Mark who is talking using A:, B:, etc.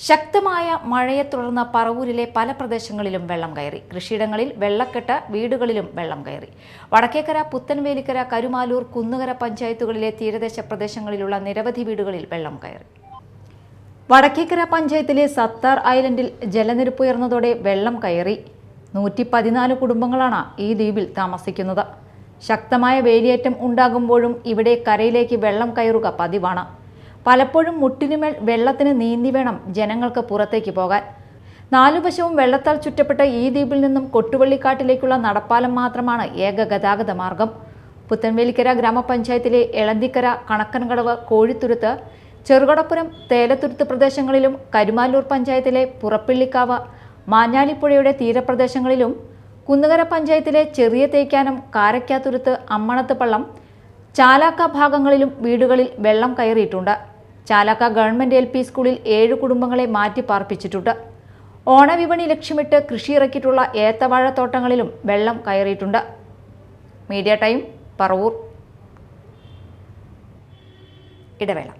A: ശക്തമായ മഴയെ തുടർന്ന് പറവൂരിലെ പല പ്രദേശങ്ങളിലും വെള്ളം കയറി. കൃഷിയിടങ്ങളിൽ വെള്ളക്കെട്ട് വീടുകളിലും വെള്ളം കയറി. വടക്കേക്കര പുത്തൻവേലിക്കര കരുമാലൂർ കുന്നുകര പഞ്ചായത്തുകളിലെ തീരദേശ പ്രദേശങ്ങളിലുള്ള നിരവധി വീടുകളിൽ വെള്ളം കയറി. വടക്കേക്കര പഞ്ചായത്തിലെ സത്താർ ഐലൻഡിൽ ജലനിരപ്പ് ഉയർന്നതോടെ വെള്ളം കയറി. നൂറ്റി പതിനാല് കുടുംബങ്ങളാണ് ഈ ദ്വീപിൽ താമസിക്കുന്നത്. ശക്തമായ വേലിയേറ്റം ഉണ്ടാകുമ്പോഴും ഇവിടെ കരയിലേക്ക് വെള്ളം കയറുക പതിവാണ്. പലപ്പോഴും മുട്ടിനുമേൽ വെള്ളത്തിന് നീന്തി വേണം ജനങ്ങൾക്ക് പുറത്തേക്ക് പോകാൻ. നാലുവശവും വെള്ളത്താൽ ചുറ്റപ്പെട്ട ഈ ദ്വീപിൽ നിന്നും കൊട്ടുവള്ളിക്കാട്ടിലേക്കുള്ള നടപ്പാലം മാത്രമാണ് ഏക ഗതാഗത മാർഗം. പുത്തൻവേലിക്കര ഗ്രാമപഞ്ചായത്തിലെ എളന്തിക്കര കണക്കൻകടവ് കോഴിത്തുരുത്ത് ചെറുകടപ്പുരം തേലത്തുരുത്ത് പ്രദേശങ്ങളിലും കരുമാലൂർ പഞ്ചായത്തിലെ പുറപ്പിള്ളിക്കാവ് മാഞ്ഞാലിപ്പുഴയുടെ തീരപ്രദേശങ്ങളിലും കുന്നുകര പഞ്ചായത്തിലെ ചെറിയ തേക്കാനം കാരക്കാത്തുരുത്ത് അമ്മണത്ത് പള്ളം ചാലാക്ക ഭാഗങ്ങളിലും വീടുകളിൽ വെള്ളം കയറിയിട്ടുണ്ട്. ചാലാക്ക ഗവൺമെന്റ് എൽ പി സ്കൂളിൽ ഏഴ് കുടുംബങ്ങളെ മാറ്റി പാർപ്പിച്ചിട്ടുണ്ട്. ഓണവിപണി ലക്ഷ്യമിട്ട് കൃഷിയിറക്കിയിട്ടുള്ള ഏത്തവാഴത്തോട്ടങ്ങളിലും വെള്ളം കയറിയിട്ടുണ്ട്. Media time Paravur. ഇടവേള.